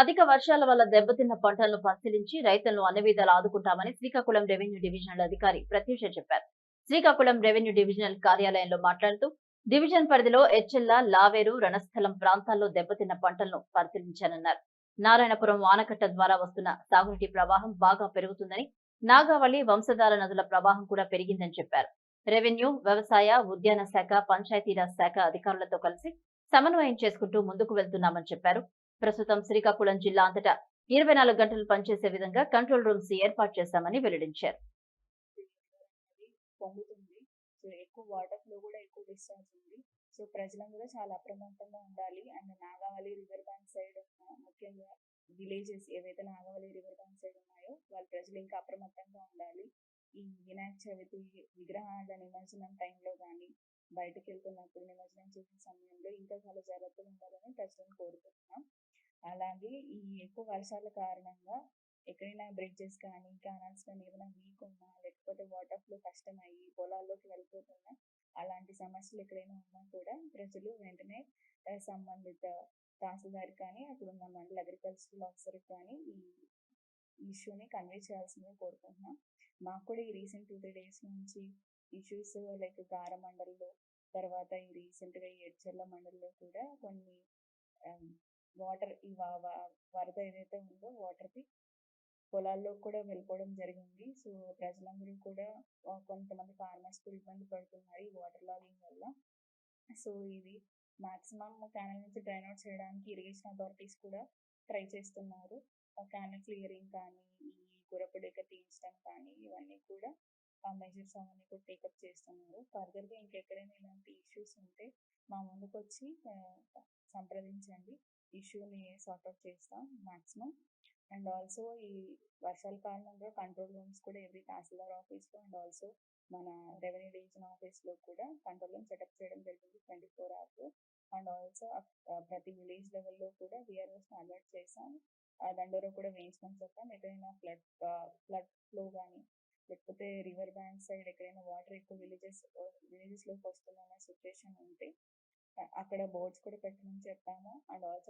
అధిక వర్షాల వల్ల దెబ్బతిన్న పంటలను పరిశీలించి రైతులను అన్ని విధాలు ఆదుకుంటామని శ్రీకాకుళం రెవెన్యూ డివిజనల్ అధికారి ప్రత్యూష చెప్పారు. శ్రీకాకుళం రెవెన్యూ డివిజనల్ కార్యాలయంలో మాట్లాడుతూ డివిజన్ పరిధిలో ఎచ్చెల్ల లావేరు రణస్థలం ప్రాంతాల్లో దెబ్బతిన్న పంటలను పరిశీలించానన్నారు. నారాయణపురం ఆనకట్ట ద్వారా వస్తున్న సాగునీటి ప్రవాహం బాగా పెరుగుతుందని నాగావళి వంశధార నదుల ప్రవాహం కూడా పెరిగిందని చెప్పారు. రెవెన్యూ వ్యవసాయ ఉద్యాన శాఖ పంచాయతీరాజ్ శాఖ అధికారులతో కలిసి సమన్వయం చేసుకుంటూ ముందుకు వెళ్తున్నామని చెప్పారు. ప్రస్తుతం శ్రీకాకుళం జిల్లా అంతటా ఇరవై నాలుగు గంటలు పనిచేసే విధంగా కంట్రోల్ రూమ్స్ ఏర్పాటు చేశామని వెల్లడించారు. పొంగుతుంది. సో ఎక్కువ వాటర్ ఫ్లో కూడా ఎక్కువ డిశ్చార్జ్ ఉంది సో ప్రజలందరూ చాలా అప్రమత్తంగా ఉండాలి. And Nagavali river bank side ముఖ్యంగా విలేజెస్ ఏవైతే నాగావళి రివర్ బ్యాంక్ సైడ్ ఉన్నాయో వాళ్ళ ప్రజలు ఇంకా అప్రమత్తంగా ఉండాలి. ఈ వినాయక చవితి విగ్రహాల నిమజ్జనం టైంలో కానీ బయటకు వెళ్తున్నప్పుడు నిమజ్జనం చేసే సమయంలో ఇంకా చాలా జాగ్రత్తగా ఉండాలని ప్రజలను కోరుకుంటున్నాం. అలాగే ఈ ఎక్కువ వర్షాల కారణంగా ఎక్కడైనా బ్రిడ్జెస్ కానీ కెనాల్స్ కానీ ఏమైనా వీక్ ఉన్నా లేకపోతే వాటర్ ఫ్లో కష్టమయ్యి పొలాల్లోకి వెళ్ళిపోతున్నా అలాంటి సమస్యలు ఎక్కడైనా ఉన్నా కూడా ప్రజలు వెంటనే సంబంధిత తహసీల్దార్ కానీ అక్కడ ఉన్న మండల అగ్రికల్చరల్ ఆఫీసర్ కానీ ఈ ఇష్యూని కన్వే చేయాల్సిందిగా కోరుకుంటున్నాం. మాకు కూడా ఈ రీసెంట్ టూ త్రీ డేస్ నుంచి ఇష్యూస్ లైక్ గార మండలిలో తర్వాత ఈ రీసెంట్గా ఈ ఎడ్చర్ల మండలిలో కూడా కొన్ని వాటర్ ఈ వ- వరద ఏదైతే ఉందో వాటర్ది పొలాల్లో కూడా వెళ్ళిపోవడం జరిగింది. సో ప్రజలందరూ కూడా కొంతమంది ఫార్మర్స్ కూడా ఇబ్బంది పడుతున్నారు ఈ వాటర్ లాగింగ్ వల్ల. సో ఇది మాక్సిమం క్యానల్ నుంచి డ్రైన్ అవుట్ చేయడానికి ఇరిగేషన్ అథారిటీస్ కూడా ట్రై చేస్తున్నారు. క్యానల్ క్లియరింగ్ కానీ ఈ గురపడేక తీయించడం కానీ ఇవన్నీ కూడా ఆ మెజర్స్ అవన్నీ కూడా టేకప్ చేస్తున్నారు. ఫర్దర్గా ఇంకెక్కడైనా ఇలాంటి ఇష్యూస్ ఉంటే మా ముందుకు వచ్చి సంప్రదించండి. ఇష్యూని సార్ట్అవుట్ చేస్తాం మాక్సిమం అండ్ ఆల్సో ఈ వర్షాల కారణంగా కంట్రోల్ రూమ్స్ కూడా ఎవ్రీ తహసీల్దార్ ఆఫీస్లో అండ్ ఆల్సో మన రెవెన్యూ డివిజన్ ఆఫీస్లో కూడా కంట్రోల్ రూమ్ సెటప్ చేయడం జరిగింది twenty four hours and also ప్రతి విలేజ్ లెవెల్లో కూడా విఆర్ఓస్ అలర్ట్ చేసాం ఆ దండోరా కూడా వేయించమని చెప్పాం. ఎక్కడైనా ఫ్లడ్ ఫ్లడ్ ఫ్లో కానీ లేకపోతే రివర్ బ్యాంక్ సైడ్ ఎక్కడైనా వాటర్ ఎక్కువ విలేజెస్ విలేజెస్లోకి వస్తుందన్న సిచ్యువేషన్ ఉంటే అక్కడ బోర్డ్స్ కూడా పెట్టమని చెప్పాము. And also